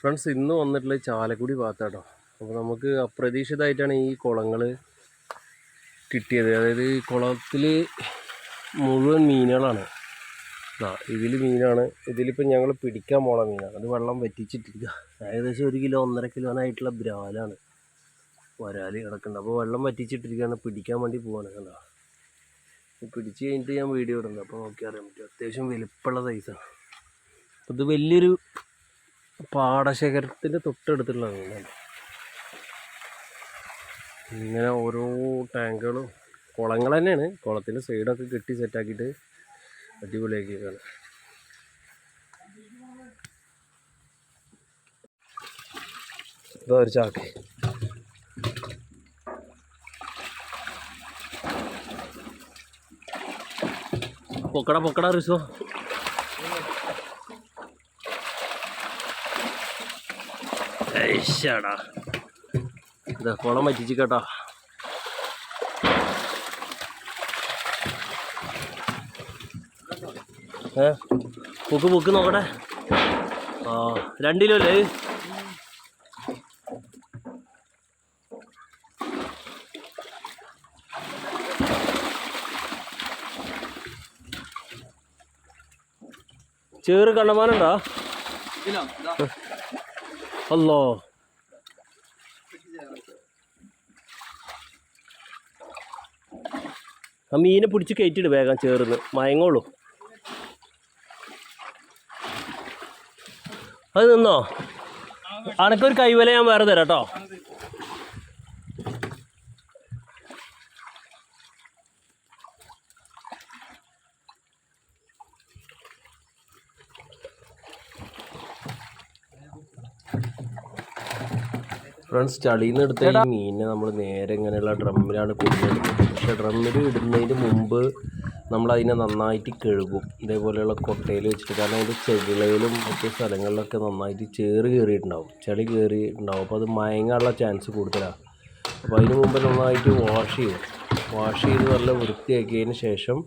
Friends ഇന്ന് വന്നിട്ടുള്ള ചാലക്കുടി ഭാഗത്താട്ടോ. അപ്പോൾ നമുക്ക് അപ്രതീക്ഷിതമായിട്ടാണ് ഈ കുളങ്ങൾ കിട്ടിയത്. അതായത് ഈ കുളത്തിൽ മുഴുവൻ മീനുകളാണ്. ആ ഇതിൽ മീനാണ്. ഇതിലിപ്പോൾ ഞങ്ങൾ പിടിക്കാൻ പോണ മീനാണ് അത് വെള്ളം വറ്റിച്ചിട്ടിരിക്കുക ഏകദേശം ഒരു കിലോ ഒന്നര കിലോനായിട്ടുള്ള ബ്രാലാണ് വരാൽ കിടക്കുന്നുണ്ട് അപ്പോൾ വെള്ളം വറ്റിച്ചിട്ടിരിക്കുകയാണ് പിടിക്കാൻ വേണ്ടി പോവാണ്. കണ്ടോ? പിടിച്ച് കഴിഞ്ഞിട്ട് ഞാൻ വീഡിയോ ഇടുന്നത് അപ്പോൾ നോക്കി അറിയാൻ പറ്റും. അത്യാവശ്യം വലിപ്പമുള്ള സൈസാണ് അത് വലിയൊരു പാടശേഖരത്തിന്റെ തൊട്ടടുത്തുള്ള മീനാണ് ഇങ്ങനെ ഓരോ ടാങ്കുകളും കുളങ്ങൾ തന്നെയാണ്. കുളത്തിന്റെ സൈഡൊക്കെ കെട്ടി സെറ്റാക്കിയിട്ട് അടിപൊളിയാക്കിയേക്കാണ്. ഇതാ ഒരു ചാക്ക്. പൊക്കട പൊക്കട റിസോ. ഏശ്ശാടാ ഇതാ കുളം പറ്റിച്ച് കേട്ടോ ഏ പൊക്ക് പൊക്ക് നോക്കട്ടെ. ആ രണ്ട് കിലോ അല്ലേ? ചേറ് കണ്ണമാനുണ്ടോ അല്ലോ ആ മീനെ പിടിച്ച് കയറ്റിയിട്ട് വേഗം ചേർന്ന്. മയങ്ങോളൂ അത് നിന്നോ? അനക്കൊരു കൈവല ഞാൻ വേറെ തരാം കേട്ടോ. ഫ്രണ്ട്സ് ചളിയിൽ നിന്ന് എടുത്ത ഈ മീനിനെ നമ്മൾ നേരെ ഇങ്ങനെയുള്ള ഡ്രമ്മിലാണ് കൊണ്ടുവരുന്നത്. പക്ഷെ ഡ്രമ്മിൽ ഇടുന്നതിന് മുമ്പ് നമ്മൾ അതിനെ നന്നായിട്ട് കഴുകും. ഇതേപോലെയുള്ള കൊട്ടയിൽ വെച്ചിട്ട്. കാരണം അതിന്റെ ചെകിളയിലും മറ്റു സ്ഥലങ്ങളിലൊക്കെ നന്നായിട്ട് ചേറ് കയറിയിട്ടുണ്ടാവും. ചളി കയറിയിട്ടുണ്ടാവും. അപ്പോൾ അത് മയങ്ങാനുള്ള ചാൻസ് കൂടുതലാണ് അപ്പോൾ അതിന് മുമ്പ് നന്നായിട്ട് വാഷ് ചെയ്യും. വാഷ് ചെയ്ത് നല്ല വൃത്തിയാക്കിയതിന് ശേഷം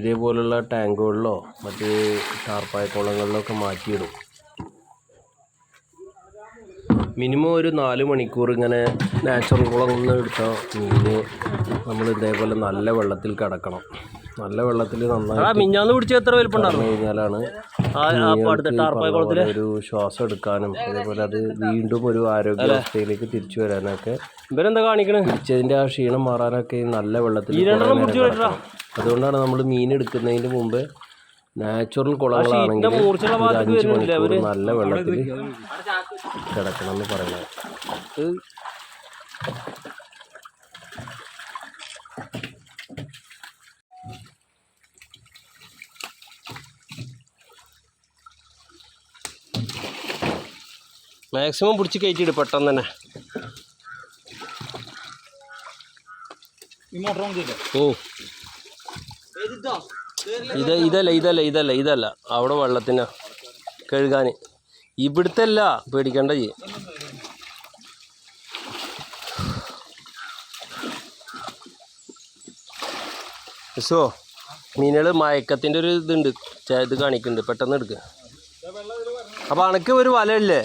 ഇതേപോലെയുള്ള ടാങ്കുകളിലോ മറ്റ് ടാർപ്പായ കുളങ്ങളിലോ ഒക്കെ മാറ്റിയിടും. മിനിമം ഒരു നാല് മണിക്കൂർ ഇങ്ങനെ നാച്ചുറൽ കുളം എടുത്ത മീന് നമ്മൾ ഇതേപോലെ നല്ല വെള്ളത്തിൽ കിടക്കണം. നല്ല വെള്ളത്തിൽ നന്നായി പിടിച്ച എത്ര വലിപ്പുണ്ടായിരുന്നു? കഴിഞ്ഞാലാണ് ഒരു ശ്വാസം എടുക്കാനും അതേപോലെ അത് വീണ്ടും ഒരു ആരോഗ്യാവസ്ഥയിലേക്ക് തിരിച്ചു വരാനൊക്കെ ഇവരെന്താ കാണിക്കണേ? പിടിച്ചതിന്റെ ആ ക്ഷീണം മാറാനൊക്കെ നല്ല വെള്ളത്തിൽ. അതുകൊണ്ടാണ് നമ്മൾ മീൻ എടുക്കുന്നതിന് മുമ്പ് നാച്ചുറൽ കുളങ്ങളാണെങ്കിൽ നല്ല വെള്ളത്തിൽ കിടക്കണം എന്ന് പറയുന്നത് മാക്സിമം പിടിച്ച് കയറ്റിയിട് പെട്ടെന്ന് തന്നെ. ഓ. ഇത് ഇതല്ല ഇതല്ല ഇതല്ല ഇതല്ല. അവിടെ വെള്ളത്തിന് കഴുകാൻ ഇവിടുത്തെ അല്ല പേടിക്കണ്ട ചെയ്യ സോ മീനുകൾ മയക്കത്തിന്റെ ഒരു ഇതുണ്ട്. ഇത് കാണിക്കുന്നുണ്ട്. പെട്ടെന്ന് എടുക്കുക അപ്പൊ അണക്ക് ഒരു വലയില്ലേ.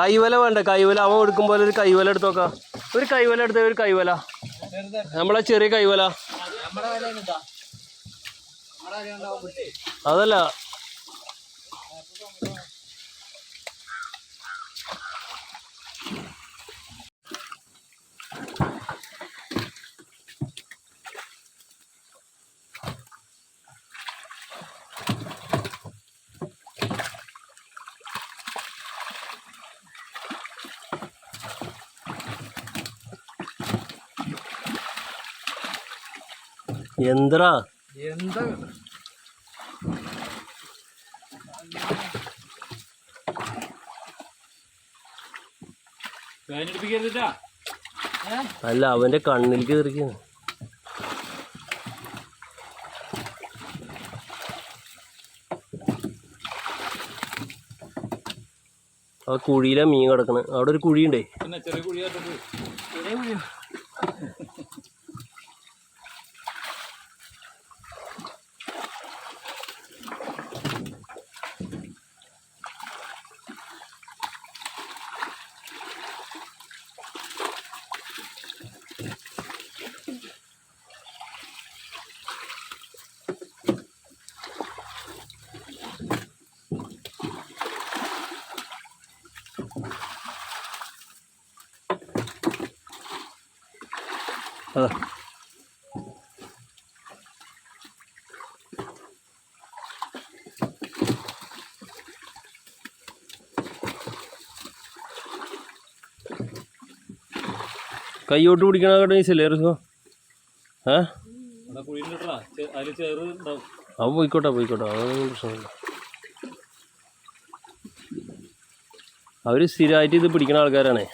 കൈവല വേണ്ട കൈവല. അവൻ എടുക്കുമ്പോൾ ഒരു കൈവല എടുത്തു നോക്കാം. ഒരു കൈവല എടുത്ത ഒരു കൈവല. നമ്മളെ ചെറിയ കൈവല. അതല്ല. എന്താ അല്ല അവന്റെ കണ്ണിലേക്ക് തെറിക്കുന്നു ആ കുഴിയിലാ മീൻ കിടക്കണേ. അവിടെ ഒരു കുഴിയുണ്ടേ? അതാ കൈയോട്ട് പിടിക്കണ കേട്ടോ ഈ സിലേറിസോ ഏ? അവ പോയിക്കോട്ടെ പോയിക്കോട്ടെ. അതൊന്നും പ്രശ്നമില്ല. അവർ സ്ഥിരമായിട്ട് ഇത് പിടിക്കുന്ന ആൾക്കാരാണ്.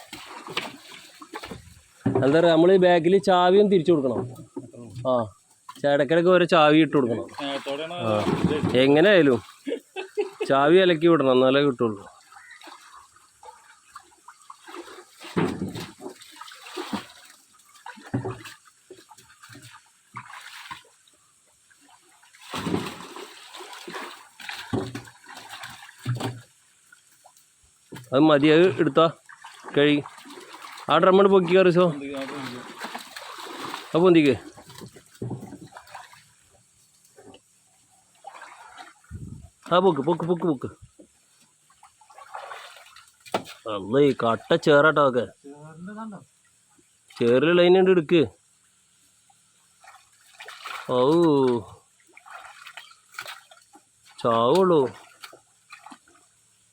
എന്താ നമ്മൾ ഈ ബാഗിൽ ചാവിയും തിരിച്ചു കൊടുക്കണം. ആ ഇടയ്ക്കിടയ്ക്ക് ഓരോ ചാവി ഇട്ട് കൊടുക്കണം. ആ എങ്ങനെ ആയാലും ചാവി ഇലക്കി വിടണം എന്നാലേ കിട്ടുള്ളൂ. അത് മതി അത് എടുത്താ കഴി ആ ഡ്രമ്മോട് പൊക്കി കറിസോ ആ പൊന്തിക്ക് ആ പൊക്ക് പൊക്ക് പൊക്ക് പൊക്ക് അല്ല ഈ കട്ട ചേറാട്ടോ ഒക്കെ. ചേറിൽ ലൈൻ ഉണ്ട് എടുക്ക്. ഔ. ചാവുള്ളൂ.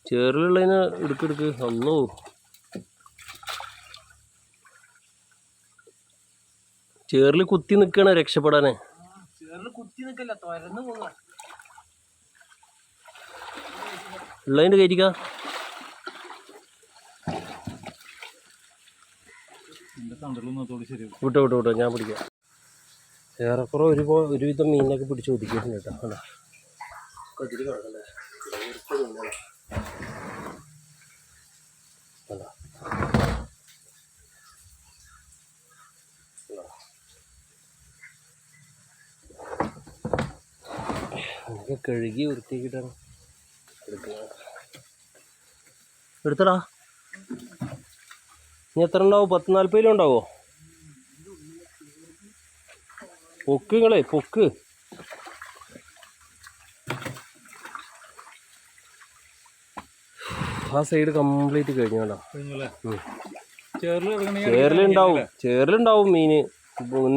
ചേറിലുള്ളതിന് എടുക്കെടുക്ക് ഒന്നോ ചേറിൽ കുത്തി നിൽക്കണ രക്ഷപ്പെടാനേ. ചേറിൽ കുത്തി നിക്കല്ല തുരന്ന് പോകാ ഉള്ളതിന്റെ കയറ്റിക്ക. വിട്ടോ വിട്ടോ വിട്ടോ ഞാൻ പിടിക്കാം. ഏറെക്കുറെ ഒരു ഒരുവിധം മീനൊക്കെ പിടിച്ച് ഒതുക്കിയിട്ടുണ്ട് കേട്ടോ. അല്ല കതിരി കിടക്കണ്ടേ ഇവിടുത്തെ മീനാണ്. കണ്ടോ? കണ്ടോ? നമുക്ക് കഴുകി വൃത്തിയാക്കിയിട്ടാണ് എടുക്കുന്നത്. എടുത്തടാ. ഇനി എത്ര ഉണ്ടാവും? പത്ത് നാൽപ്പത് കിലോ ഉണ്ടാവോ? പൊക്ക് നിങ്ങളെ പൊക്ക്. ആ സൈഡ് കംപ്ലീറ്റ്. ചേറിൽ ചേറിലുണ്ടാവും ചേറിലുണ്ടാവും മീന്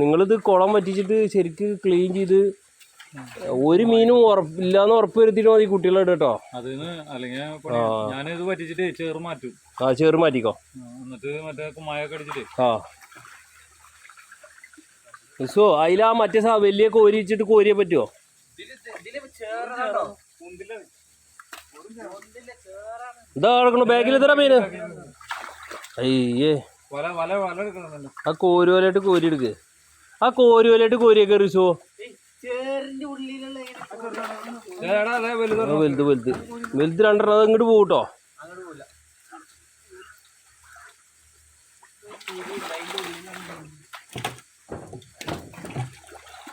നിങ്ങളിത് കുളം വറ്റിച്ചിട്ട് ശരിക്ക് ക്ലീൻ ചെയ്ത് ഒരു മീനും ഉറപ്പില്ലാന്ന് ഉറപ്പ് വരുത്തിട്ട് മതി കുട്ടികളുടെ കേട്ടോ. അതിന് അല്ലെങ്കിൽ ഞാനിത് പറ്റിച്ചിട്ട് ചേറ് മാറ്റും. ആ ചേറ് മാറ്റിക്കോ. ആ, എന്നിട്ട് മറ്റേ കുമ്മായൊക്കെ അടിച്ചിട്ട്. ആ. മിസ്സോ അതിലാ മറ്റേ സാ വലിയ കോരി വെച്ചിട്ട് കോരിയെ പറ്റുമോ ഇതാ കിടക്കണു ബാഗിൽ എത്ര മീന്. അയ്യേ. വല വല വല എടുക്കണമെന്നല്ല ആ കോരുവലായിട്ട് കോരി എടുക്ക്. ആ കോരി കോരുവലായിട്ട് കോരിയൊക്കെ റിസോ വലുത് വലുത് വലുത്. രണ്ടെണ്ണം അത് ഇങ്ങോട്ട് പോകട്ടോ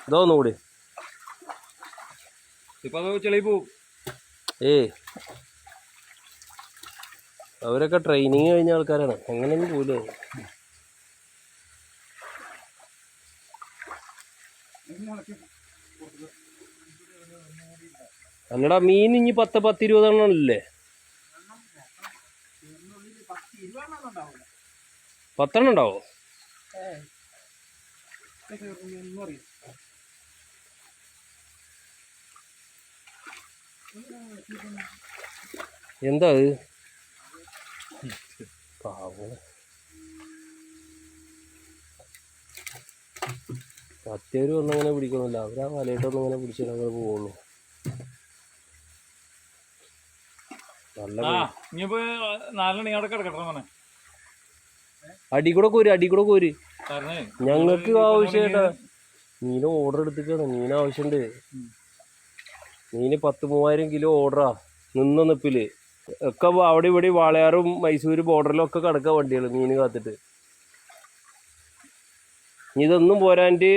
ഇതോ ഒന്നുകൂടി ഏ അവരൊക്കെ ട്രെയിനിങ് കഴിഞ്ഞ ആൾക്കാരാണ്. എങ്ങനെയൊന്നും പോയില്ലേ അല്ലടാ മീൻ ഇനി പത്ത് പത്ത് ഇരുപതെണ്ണല്ലേ പത്തെണ്ണം ഉണ്ടാവോ? എന്താ അത്? പാവം. മറ്റേവര് ഒന്നും അങ്ങനെ പിടിക്കണമല്ലോ. അവരാ വലയിട്ടൊന്നും അങ്ങനെ പിടിച്ചിട്ട് അങ്ങനെ പോവുള്ളൂ. ആ ഇനിയിപ്പോ നാലെണ്ണി അവിടെ കിടക്കട്ടെ മോനെ. അടി കൂടെ കോരി അടി കൂടെ കോരി. കാരണേ ഞങ്ങൾക്ക് ആവശ്യമായിട്ടാ മീൻ ഓർഡർ എടുത്തിക്കാണ് മീൻ ആവശ്യമുണ്ട്. മീന് പത്ത് മൂവായിരം കിലോ ഓർഡറാ നിന്ന നിപ്പിൽ. ഒക്കെ അവിടെ ഇവിടെ വാളയാറും മൈസൂര് ബോർഡറിലും ഒക്കെ കിടക്കുക വണ്ടികൾ മീന് കാത്തിട്ട് ഇതൊന്നും പോരാണ്ട്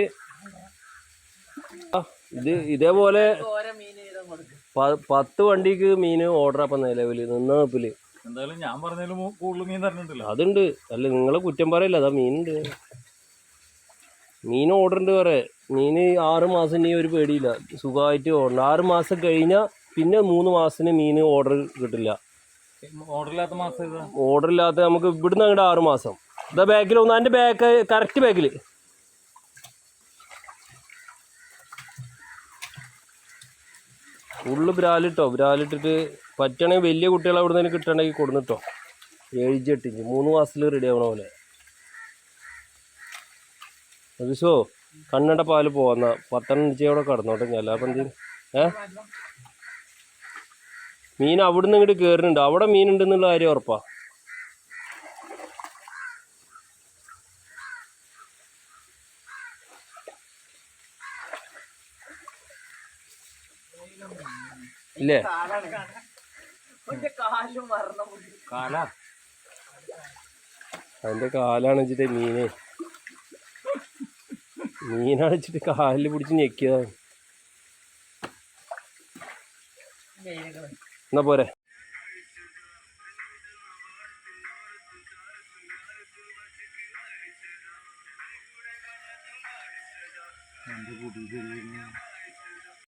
ഇത് ഇതേപോലെ ഓരോ മീൻ ചെയ്താൽ കൊടുക്കും പ- പത്ത് വണ്ടിക്ക് മീൻ ഓർഡർ അപ്പം നിലവിൽ നിന്ന നിപ്പിൽ. എന്തായാലും ഞാൻ പറഞ്ഞാലും കൂടുതൽ മീൻ തരണുണ്ടല്ലോ. അതുണ്ട്. അല്ല നിങ്ങളെ കുറ്റം പറയില്ല അതാ മീനുണ്ട്. മീൻ ഓർഡർ ഉണ്ട് വേറെ. മീൻ ആറ് മാസം ഇനി ഒരു പേടിയില്ല. സുഖമായിട്ട് ഓർഡർ ആറ് മാസം കഴിഞ്ഞാൽ പിന്നെ മൂന്ന് മാസത്തിന് മീൻ ഓർഡർ കിട്ടില്ല. ഓർഡർ ഇല്ലാത്ത മാസം ഓർഡർ ഇല്ലാത്ത നമുക്ക് ഇവിടുന്ന് അങ്ങോട്ട് ആറ് മാസം. ഇതാ ബാക്കിൽ ഒന്നാന്റെ ബാക്ക് കറക്റ്റ് ബാക്കിൽ ഉള്ളു ബ്രാലിട്ടോ ബ്രാലിട്ടിട്ട് പറ്റണേ വലിയ കുട്ടികളെ അവിടെ നിന്ന് കിട്ടണമെങ്കിൽ കൊടുന്നിട്ടോ ഏഴ് എട്ട് ഇഞ്ച് മൂന്ന് മാസത്തിൽ റെഡി ആവണ പോലെ. അതിശോ കണ്ണട പാൽ പോകുന്ന പത്തെണ്ണം ഇഞ്ച് അവിടെ കടന്നോട്ടെ. ഞാൻ അപ്പം എന്ത് ഏ? മീൻ അവിടുന്ന് ഇങ്ങോട്ട് കയറുന്നുണ്ട് അവിടെ മീൻ ഉണ്ടെന്നുള്ള കാര്യം ഉറപ്പാ. ഇല്ലേ? കാലും അതിന്റെ കാലാണ് വെച്ചിട്ട് മീനെ. മീനാണ് വെച്ചിട്ട് കാലിൽ പിടിച്ച് ഞെക്കിയതാണ് എന്നാ പോരെ? എന്റെ കുട്ടി